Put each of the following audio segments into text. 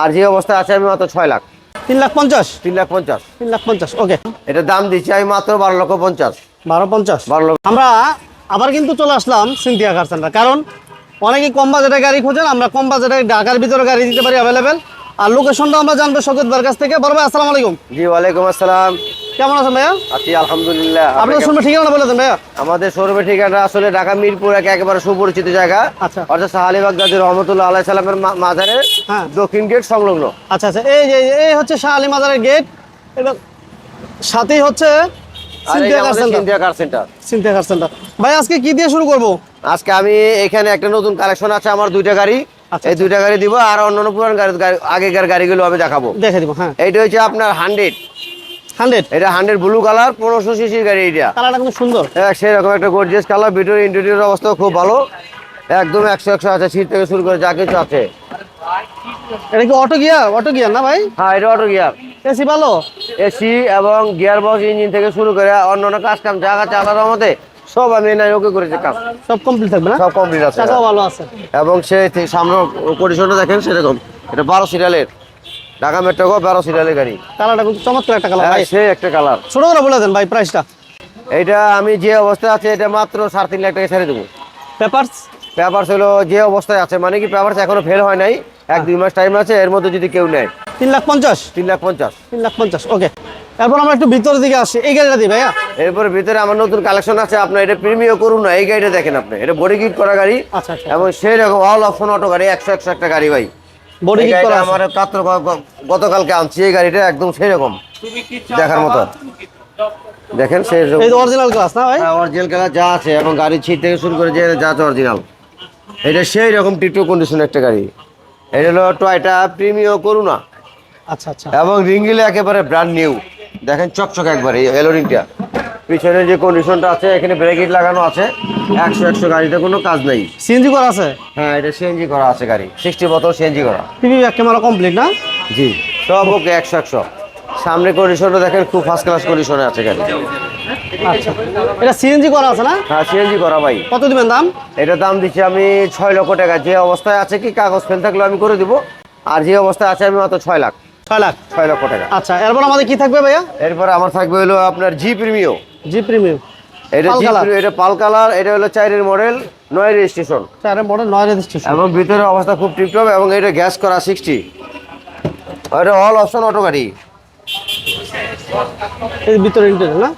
আর যে অবস্থায় আছে আমি মাত্র ছয় লাখ। তিন লাখ পঞ্চাশ? তিন লাখ পঞ্চাশ। তিন লাখ পঞ্চাশ ওকে এটা দাম দিচ্ছি আমি মাত্র বারো লক্ষ পঞ্চাশ। বারো পঞ্চাশ। বারো লক্ষ। আমরা আবার কিন্তু চলে আসলাম সিনথিয়া কার সেন্টার কারণ অনেকেই কম বাজেটের গাড়ি খোঁজেন আমরা কম বাজেটে ঢাকার ভিতরে গাড়ি দিতে পারি অ্যাভেলেবেল আর লোকেশনটা আমরা জানব শকত ভাইয়ের কাছ থেকে। ভাই আসসালামু আলাইকুম। জি ওয়ালাইকুম আসসালাম। কেমন আছেন ভাইয়া? আছি আলহামদুলিল্লাহ। ঠিকানা বলে দেন ভাইয়া। আমাদের শোরুমের ঠিকানা আসলে ঢাকা মিরপুর এক একেবারে সুপরিচিত জায়গা। আচ্ছা। অর্থাৎ গাজী রহমতুল্লাহ মা- মাজারের হ্যাঁ। দক্ষিণ গেট সংলগ্ন। আচ্ছা আচ্ছা। এই যে এই হচ্ছে মাজারের গেট। এবং সাথেই হচ্ছে ভাই আজকে কি দিয়ে শুরু করব? আজকে আমি এখানে একটা নতুন কালেকশন আছে আমার দুইটা গাড়ি। আচ্ছা, এই দুইটা গাড়ি দিব আর অন্যান্য পুরান গাড়ি গাড়ি- আগেকার গাড়িগুলো আমি দেখাবো। দেখে দিব হ্যাঁ। এইটা হচ্ছে আপনার হান্ড্রেড হান্ড্রেড? এটা হান্ড্রেড ব্লু কালার সিসির গাড়ি এটা কালারটা কিন্তু সুন্দর। এক সেরকম একটা গর্জিয়াস কালার ভিতরে ইন্টেরিয়র অবস্থা খুব ভালো। একদম আছে সিট থেকে শুরু করে যা কিছু আছে। এটা কি অটো গিয়ার অটো গিয়ার না ভাই? হ্যাঁ এটা অটো গিয়ার এসি ভালো? এসি এবং গিয়ার বক্স ইঞ্জিন থেকে শুরু করে অন্যান্য কাজ কাম জায়গা চালানোর মধ্যে সব আমি নাই ওকে করেছি কাজ সব কমপ্লিট থাকবে না? সব কমপ্লিট আছে। ভালো আছে। এবং সে সামনে কন্ডিশনটা দেখেন সেরকম। এটা বারো সিরিয়ালের ঢাকা মেট্রো বারো সিরিয়ালের গাড়ি। কালারটা কিন্তু চমৎকার একটা কালার হ্যাঁ ভাই। সে একটা কালার। ছোট করে বলে দেন ভাই প্রাইসটা এইটা আমি যে অবস্থায় আছে এটা মাত্র সাড়ে তিন লাখ টাকা ছেড়ে দেবো। পেপারস পেপারস হলো যে অবস্থায় আছে মানে কি পেপারস এখনও ফেল হয় নাই এক দুই মাস টাইম আছে এর মধ্যে যদি কেউ নেয়। তিন লাখ পঞ্চাশ? তিন লাখ পঞ্চাশ। তিন লাখ পঞ্চাশ ওকে এরপর আমরা একটু ভিতরের দিকে আসি এই গাড়িটা দিই ভাইয়া। এরপরে ভিতরে আমার নতুন কালেকশন আছে আপনার এটা প্রিমিয় করুন না এই গাড়িটা দেখেন আপনি। এটা বডি কিট করা গাড়ি আচ্ছা আচ্ছা। এবং সেই রকম অল অপশন অটো গাড়ি একশো একশো একটা গাড়ি ভাই। বডি কিট করা আমার গ- গতকালকে আনছি এই গাড়িটা একদম সেই রকম দেখার মতো। দেখেন সেই এই অরিজিনাল ক্লাস না ভাই? অরিজিনাল কালার যা আছে এবং গাড়ির ছিট থেকে শুরু করে যে যা আছে অরিজিনাল এটা সেই রকম টিটো কন্ডিশন একটা গাড়ি। এটা হলো টয়টা প্রিমিয় করুণা আচ্ছা আচ্ছা। এবং রিঙ্গিলে একেবারে ব্র্যান্ড নিউ দেখেন চকচক একবারে এলো রিংটা পিছনে যে কন্ডিশনটা আছে এখানে ব্রেকিট লাগানো আছে। একশো একশো গাড়িতে কোনো কাজ নেই। সিএনজি করা আছে? হ্যাঁ এটা সিএনজি করা আছে গাড়ি। সিক্সটি বোতল সিএনজি করা। টিভি ক্যামেরা কমপ্লিট না? জি সব ওকে একশো একশো। সামনে কন্ডিশনটা দেখেন খুব ফার্স্ট ক্লাস কন্ডিশনে আছে গাড়ি। আচ্ছা। এটা সিএনজি করা আছে না? হ্যাঁ সিএনজি করা ভাই। কত দিবেন দাম? এটা দাম দিচ্ছি আমি ছয় লক্ষ টাকা। যে অবস্থায় আছে কি কাগজ ফেল থাকলে আমি করে দিব। আর যে অবস্থায় আছে আমি মাত্র ছয় লাখ। ছয় লাখ। ছয় লক্ষ টাকা। আচ্ছা এরপর আমাদের কি থাকবে ভাইয়া? এরপর আমার থাকবে হলো আপনার জি প্রিমিও জি প্রিমিয়াম এটা। এটা পাল কালার এটা হলো চাইরের মডেল নয় রেজিস্ট্রেশন চারের মডেল নয় রেজিস্ট্রেশন এবং ভিতরে অবস্থা খুব টিপটপ এবং এটা গ্যাস করা সিক্সটি এটা অল অপশন অটো গাড়ি এই ভিতরে ইন্টারভিউ না?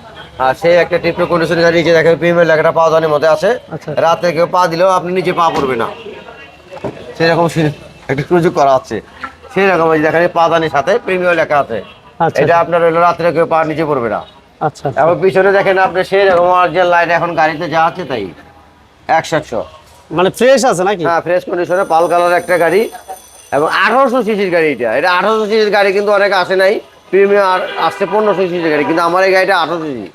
আর সেই একটা টিপটপ কন্ডিশন গাড়ি যে দেখেন প্রিমিয়ার লেখাটা পাওয়া দানের মধ্যে আছে। আচ্ছা। রাতে কেউ পা দিলেও আপনি নিচে পা পড়বে না। সেরকম একটা সুযোগ করা আছে। সেই রকম এই যে দেখেন পা দানির সাথে প্রিমিয়ার লেখা আছে। আচ্ছা। এটা আপনার হলো রাত্রে কেউ পা নিচে পড়বে না। আচ্ছা আচ্ছা। পিছনে দেখেন আপনি সেই রকম যে লাইট এখন গাড়িতে যা আছে তাই। একশো একশো। মানে ফ্রেশ আছে নাকি? হ্যাঁ ফ্রেশ কন্ডিশনে পাল কালার একটা গাড়ি এবং আঠারোশো সিসির গাড়ি এটা এটা আঠারোশো সিসির গাড়ি কিন্তু অনেকে আসে নাই প্রিমিয়াম আর আসছে পনেরোশো সিসির গাড়ি কিন্তু আমার এই গাড়িটা আঠারোশো সিসি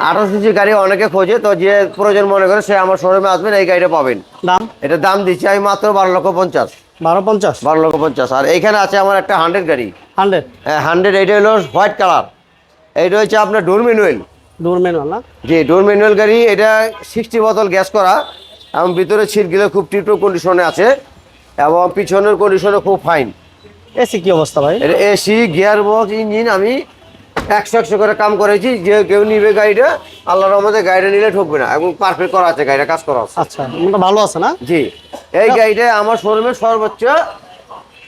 আঠারোশো সিসির গাড়ি অনেকে খোঁজে তো যে প্রয়োজন মনে করে সে আমার শোরুমে আসবেন এই গাড়িটা পাবেন। দাম? এটা দাম দিচ্ছি আমি মাত্র বারো লক্ষ পঞ্চাশ। বারো পঞ্চাশ? বারো লক্ষ পঞ্চাশ। আর এইখানে আছে আমার একটা হান্ড্রেড গাড়ি। হান্ড্রেড হ্যাঁ হান্ড্রেড এইটা হলো হোয়াইট কালার এইটা হচ্ছে আপনার ডোর ম্যানুয়াল। ডোর ম্যানুয়াল না? জি ডোর ম্যানুয়াল গাড়ি এটা সিক্সটি বোতল গ্যাস করা। এবং ভিতরে সিটগুলো খুব টিপটপ কন্ডিশনে আছে। এবং পিছনের কন্ডিশনে খুব ফাইন এসি কি অবস্থা ভাই? এটা এসি গিয়ার বক্স ইঞ্জিন আমি একশো একশো করে কাম করেছি। যে কেউ নিবে গাড়িটা আল্লাহর রহমতে গাড়িটা নিলে ঠকবে না। এবং পারফেক্ট করা আছে গাড়িটা কাজ করা আছে। আচ্ছা ভালো আছে না? জি এই গাড়িটা আমার শোরুমে সর্বোচ্চ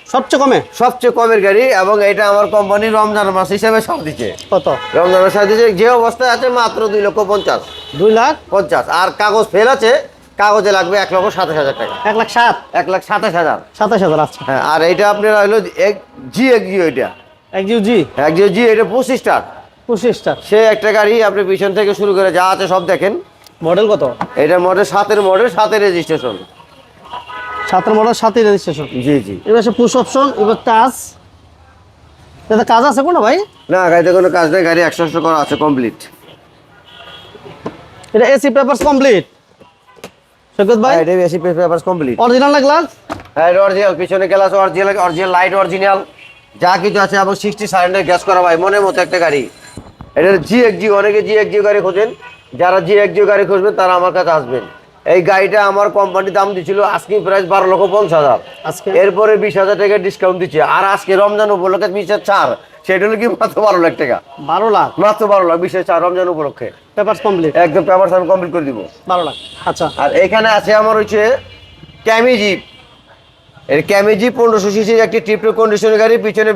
সবচেয়ে কমে? সবচেয়ে কমের গাড়ি এবং এটা আমার কোম্পানি রমজান মাস হিসেবে সব দিচ্ছে। কত? রমজান মাস দিচ্ছে যে অবস্থায় আছে মাত্র দুই লক্ষ পঞ্চাশ। দুই লাখ? পঞ্চাশ। আর কাগজ ফেল আছে কাগজে লাগবে এক লক্ষ সাতাশ হাজার টাকা। এক লাখ সাত? এক লাখ সাতাশ হাজার। সাতাশ হাজার আচ্ছা। হ্যাঁ আর এইটা আপনার হলো এক জি এক জি ওইটা এক জিও জি? এক জি জি এটা পঁচিশটার পঁচিশটা সে একটা গাড়ি আপনি পিছন থেকে শুরু করে যা আছে সব দেখেন। মডেল কত? এটা মডেল সাতের মডেল সাতের রেজিস্ট্রেশন সাতের মডেল সাতই রেজিস্ট্রেশন জি জি। এবার সে পুশ অপশন এবার টাচ এতে কাজ আছে কোনো ভাই? না গাড়িতে কোনো কাজ নেই গাড়ি একশো একশো করা আছে কমপ্লিট এটা এসি পেপারস কমপ্লিট সৈকত ভাই? এটা বেশি পেপার কমপ্লিট অরিজিনাল না গ্লাস হ্যাঁ অরিজিনাল পিছনে glass original original light original যা কিছু আছে এবং সিক্সটি সাইলেন্ডের গ্যাস করা ভাই মনের মতো একটা গাড়ি। এটা জি এক জি অনেকে জি এক জি গাড়ি খোঁজেন। যারা জি এক জি গাড়ি খুঁজবেন তারা আমার কাছে আসবেন। এই গাড়িটা আমার কোম্পানি দাম দিছিল আজকে প্রাইস বারো লক্ষ পঞ্চাশ হাজার। আজকে? এরপরে বিশ হাজার টাকা ডিসকাউন্ট দিচ্ছে। আর আজকে রমজান উপলক্ষে বিশ হাজার ছাড় সেটা হলো কি মাত্র বারো লাখ টাকা। বারো লাখ? মাত্র বারো লাখ বিশ হাজার ছাড় রমজান উপলক্ষে। পেপার কমপ্লিট একদম পেপার আমি কমপ্লিট করে দিব। বারো লাখ। আচ্ছা। আর এখানে আছে আমার হচ্ছে ক্যামিজিপ এর ক্যামিজি পনেরোশো সিসির একটি ট্রিপল কন্ডিশনের গাড়ি পিছনে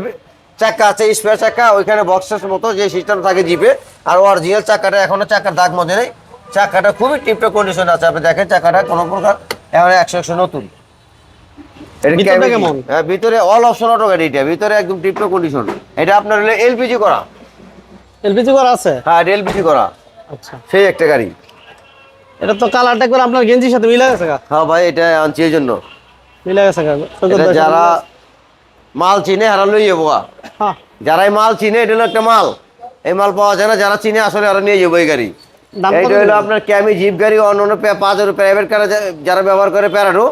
চাকা আছে স্পেয়ার চাকা ওইখানে বক্সের মতো যে সিস্টেম থাকে জিপে। আর অরিজিনাল চাকাটা এখনও চাকার দাগ মধ্যে নেই। চাকাটা খুবই টিপটপ কন্ডিশন আছে। আপনি দেখেন চাকাটা কোনো প্রকার এখন একশো একশো নতুন? হ্যাঁ ভিতরে অল অপশন অটো গাড়ি এটা। ভিতরে একদম টিপটপ কন্ডিশন এটা আপনার হলো এলপিজি করা। এলপিজি করা আছে? হ্যাঁ এলপিজি করা। আচ্ছা। সেই একটা গাড়ি। এটা তো কালারটা করে আপনার গেঞ্জির সাথে মিলে গেছে গা। হ্যাঁ ভাই এটা আনছি এই জন্য। মিলে গেছে যারা মাল চিনে হারা লই যাব। হ্যাঁ। যারাই মাল চিনে এটা হলো একটা মাল। এই মাল পাওয়া যায় না যারা চিনে আসলে আরও নিয়ে যাব এই গাড়ি। এইটা হলো আপনার ক্যামি জিপ গাড়ি অন্য অন্য পাঁচের প্রাইভেট কার যারা ব্যবহার করে প্যারাডো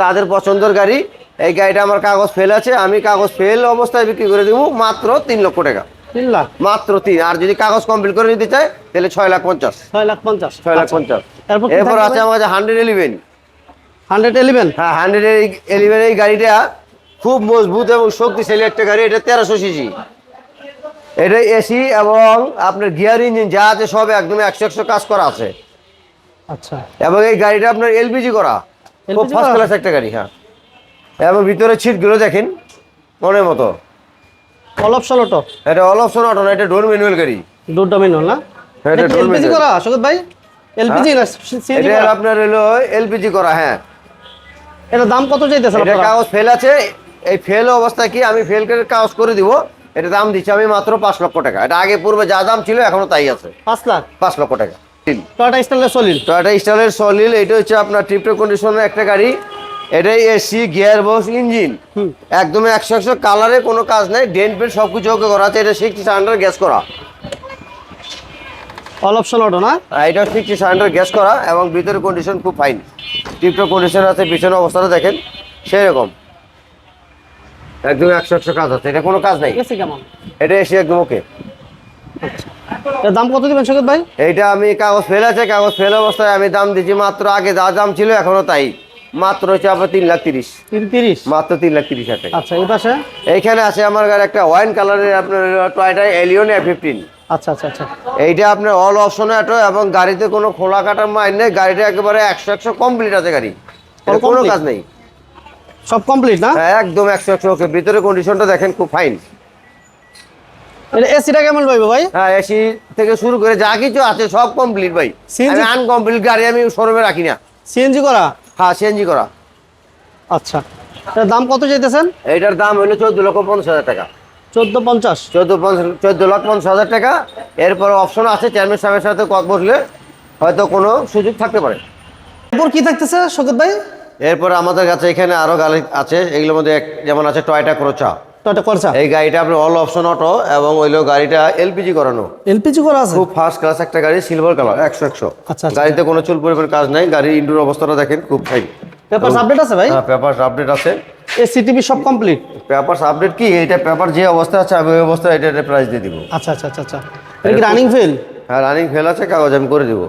তাদের পছন্দের গাড়ি। এই গাড়িটা আমার কাগজ ফেল আছে আমি কাগজ ফেল অবস্থায় বিক্রি করে দিব মাত্র তিন লক্ষ টাকা। তিন লাখ? মাত্র তিন আর যদি কাগজ কমপ্লিট করে নিতে চায় তাহলে ছয় লাখ পঞ্চাশ। ছয় লাখ পঞ্চাশ। ছয় লাখ পঞ্চাশ। এরপর আছে আমার কাছে হান্ড্রেড এলিভেন হান্ড্রেড এলিভেন হ্যাঁ হান্ড্রেড এলিভেন এই গাড়িটা খুব মজবুত এবং শক্তিশালী একটা গাড়ি এটা তেরোশো সিসি এটা এসি এবং আপনার গিয়ার ইঞ্জিন যা আছে সব একদম একশো একশো কাজ করা আছে। আচ্ছা। এবং এই গাড়িটা আপনার এলপিজি করা। খুব ফার্স্ট? ক্লাস একটা গাড়ি হ্যাঁ। এবং ভিতরে সিটগুলো দেখেন মনের মতো। অল অপশন অটো এটা অল অপশন অটো না এটা ডোর ম্যানুয়াল গাড়ি। দুটো মিনুল না? হ্যাঁ, এটা এলপিজি। করা সৈকত ভাই? এলপিজি না সিএনজি এটা আপনার হলো এলপিজি করা হ্যাঁ। এটা দাম কত চাইতেছেন এটা কাগজ ফেল আছে। এই ফেল অবস্থায় কি? আমি ফেল করে কাগজ করে দিব। এটা দাম দিচ্ছি আমি মাত্র পাঁচ লক্ষ টাকা। এটা আগে পূর্বে যা দাম ছিল এখনও তাই আছে। পাঁচ লাখ? পাঁচ লক্ষ টাকা। টয়টা স্টাইলের সলিড টয়টা স্টাইলের সলিল এটা হচ্ছে আপনার ট্রিপটো কন্ডিশনের একটা গাড়ি। এটাই এসি গিয়ার বক্স ইঞ্জিন। একদম একশো একশো কালারে কোনো কাজ নেই ডেন্ট পেন্ট সব কিছু ওকে করা আছে এটা সিক্সটি সান্ডার গ্যাস করা। অল অপশন অটো না? এটা সিক্সটি সান্ডার গ্যাস করা এবং ভিতরে কন্ডিশন খুব ফাইন টিপটো কন্ডিশন আছে পিছনে অবস্থাটা দেখেন সেই রকম একদম একশো একশো কাজ আছে এটা কোনো কাজ নাই। এটা এসে একদম ওকে। এর দাম কত দিবেন সৈকত ভাই? এইটা আমি কাগজ ফেল আছে কাগজ ফেল অবস্থায় আমি দাম দিচ্ছি মাত্র আগে যা দাম ছিল এখনও তাই। মাত্র হচ্ছে আপনার তিন লাখ তিরিশ। তিরিশ মাত্র তিন লাখ তিরিশ হাজার আচ্ছা এই পাশে? এইখানে আছে আমার গাড়ি একটা ওয়াইন কালারের আপনার টয়টা এলিয়ন এ ফিফটিন আচ্ছা আচ্ছা আচ্ছা। এইটা আপনার অল অপশন অটো এবং গাড়িতে কোনো খোলা কাটার মাইন নেই গাড়িটা একেবারে একশো একশো কমপ্লিট আছে গাড়ি। কোনো কাজ নেই। সব কমপ্লিট না? হ্যাঁ একদম একশো একশো ওকে ভিতরে কন্ডিশনটা দেখেন খুব ফাইন এসিটা কেমন পাইবো ভাই? হ্যাঁ এসি থেকে শুরু করে যা কিছু আছে সব কমপ্লিট ভাই। আমি আনকমপ্লিট গাড়ি আমি শোরুমে রাখি না। সিএনজি করা? হ্যাঁ সিএনজি করা। আচ্ছা। এর দাম কত চাইতেছেন? এইটার দাম হলো চোদ্দ লক্ষ পঞ্চাশ হাজার টাকা। চোদ্দ পঞ্চাশ? চোদ্দ চোদ্দ লাখ পঞ্চাশ হাজার টাকা। এরপর অপশন আছে চেয়ারম্যান সাহেবের সাথে কথা বসলে হয়তো কোনো সুযোগ থাকতে পারে। এরপর কি থাকতেছে সৈকত ভাই? এরপর আমাদের কাছে এখানে আরও গাড়ি আছে এগুলোর মধ্যে যেমন আছে টয়টা ক্রোচা টয়টা এই গাড়িটা আপনার অল অপশন অটো এবং ওইলো গাড়িটা এলপিজি করানো। এলপিজি করা আছে? খুব ফার্স্ট ক্লাস একটা গাড়ি সিলভার কালার একশো একশো। আচ্ছা, আচ্ছা। গাড়িতে কোনো চুল পরিমাণ কাজ নাই গাড়ির ইন্ডোর অবস্থাটা দেখেন খুব ফাইন পেপার আপডেট আছে ভাই? হ্যাঁ পেপার আপডেট আছে। এসি টিভি সব কমপ্লিট পেপার আপডেট কি? এটা পেপার যে অবস্থা আছে আমি ওই অবস্থায় এটা প্রাইস দিয়ে দিব। আচ্ছা আচ্ছা আচ্ছা আচ্ছা। এটা কি রানিং ফেল হ্যাঁ রানিং ফেল আছে কাগজ আমি করে দিব।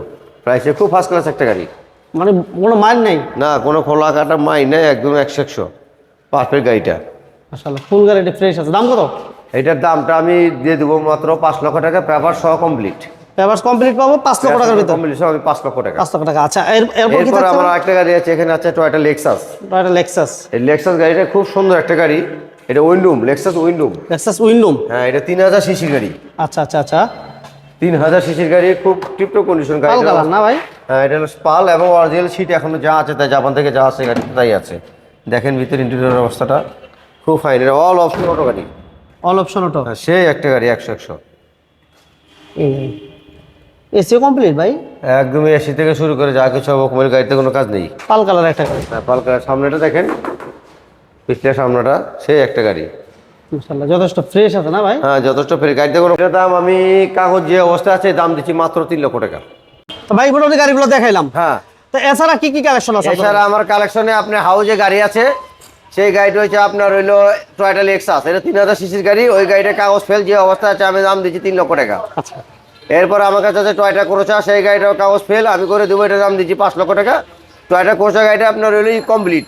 প্রাইসে খুব ফার্স্ট ক্লাস একটা গাড়ি। মানে কোনো মাইন নেই? না কোনো খোলা কাটা মাই নেই একদম একশো একশো। পারফেক্ট গাড়িটা। মাশাআল্লাহ ফুল গাড়িটা ফ্রেশ আছে। দাম কত? এটার দামটা আমি দিয়ে দেবো মাত্র পাঁচ লক্ষ টাকা পেপার সহ কমপ্লিট। পেপার কমপ্লিট পাবো পাঁচ লক্ষ টাকার ভিতর? কমপ্লিট সহ আমি পাঁচ লক্ষ টাকা। পাঁচ লক্ষ টাকা। আচ্ছা এর- এরপর কি আমার একটা গাড়ি আছে এখানে আছে টয়টা লেক্সাস টয়টা লেক্সাস এই লেক্সাস গাড়িটা খুব সুন্দর একটা গাড়ি। এটা উইন্ডোম লেক্সাস উইন্ডোম লেক্সাস উইন্ডোম হ্যাঁ এটা তিন হাজার সিসির গাড়ি। আচ্ছা আচ্ছা আচ্ছা। তিন হাজার সিসির গাড়ি খুব টিপটপ কন্ডিশন গাড়ি। কালার না ভাই? হ্যাঁ এটা হলো স্পাল এবং অরিজিনাল সিট এখনও যা আছে তাই জাপান থেকে যা আছে গাড়িতে তাই আছে। দেখেন ভিতরে ইন্টেরিয়র অবস্থাটা। খুব ফাইন এটা অল অপশন অটো গাড়ি। অল অপশন অটো হ্যাঁ সেই একটা গাড়ি একশো একশো। এসিও কমপ্লিট ভাই? একদমই এসি থেকে শুরু করে যা কিছু হবে মোবাইল গাড়িতে কোনো কাজ নেই। পাল কালার একটা গাড়ি। হ্যাঁ পালকার সামনেটা দেখেন। পিছলে সামনেটা সেই একটা গাড়ি। যথেষ্ট ফ্রেশ আছে না ভাই? হ্যাঁ যথেষ্ট ফেরি গাড়িতে কোনো দাম আমি কাগজ যে অবস্থা আছে দাম দিচ্ছি মাত্র তিন লক্ষ টাকা। তো ভাই মোটামুটি গাড়িগুলো দেখাইলাম। হ্যাঁ। তো এছাড়া কি কি কালেকশন আছে এছাড়া আমার কালেকশনে হাউজে গাড়ি আছে সেই গাড়িটা হচ্ছে আপনার হইল টয়টা লেক্সাস এটা তিন হাজার সিসির গাড়ি ওই গাড়িটা কাগজ ফেল যে অবস্থা আছে আমি দাম দিচ্ছি তিন লক্ষ টাকা। আচ্ছা। এরপর আমার কাছে আছে টয়টা ক্রোচা সেই গাড়িটাও কাগজ ফেল আমি করে দেবো এটার দাম দিচ্ছি পাঁচ লক্ষ টাকা। টয়টা কোচা গাড়িটা আপনার হইল কমপ্লিট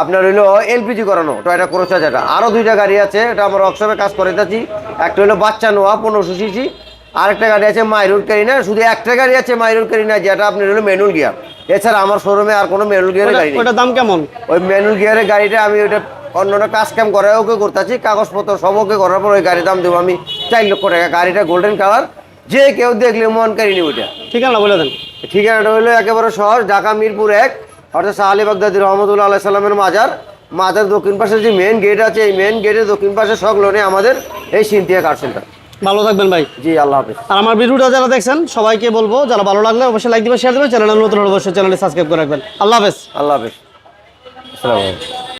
আপনার হইল এলপিজি করানো টয়টা কোচা যেটা। আরও দুইটা গাড়ি আছে এটা আমার ওয়ার্কশপে কাজ করে যাচ্ছি একটা হলো বাচ্চা নোয়া পনেরোশো সিসি। আরেকটা গাড়ি আছে মাইরুল কারিনা শুধু একটা গাড়ি আছে মাইরুল কারিনা যেটা আপনার হলো ম্যানুয়াল গিয়ার এছাড়া আমার শোরুমে আর কোনো ম্যানুয়াল গিয়ারের গাড়ি ওটার দাম কেমন? ওই ম্যানুয়াল গিয়ারের গাড়িটা আমি ওইটা অন্যটা কাজ কাম করে ওকে করতেছি কাগজপত্র সব ওকে করার পর ওই গাড়ির দাম দেবো আমি চার লক্ষ টাকা। গাড়িটা গোল্ডেন কালার যে কেউ দেখলে মন কারিনি ওইটা। ঠিকানা বলে দেন। ঠিকানাটা হলো একেবারে শহর ঢাকা মিরপুর এক অর্থাৎ শাহ আলী বাগদাদি রহমতুল্লাহ আল্লাহ সাল্লামের মাজার মাজার দক্ষিণ পাশে যে মেন গেট আছে এই মেন গেটের দক্ষিণ পাশে সংলগ্নে আমাদের এই সিনথিয়া কার সেন্টার ভালো থাকবেন ভাই। জি আল্লাহ হাফিজ। আর আমার ভিডিওটা যারা দেখছেন সবাইকে বলব যারা ভালো লাগলে অবশ্যই লাইক দিবেন শেয়ার দেবেন চ্যানেল নতুন অবশ্যই চ্যানেলটি সাবস্ক্রাইব করে রাখবেন। আল্লাহ হাফেজ। আল্লাহ হাফিজ। আসসালামু আলাইকুম।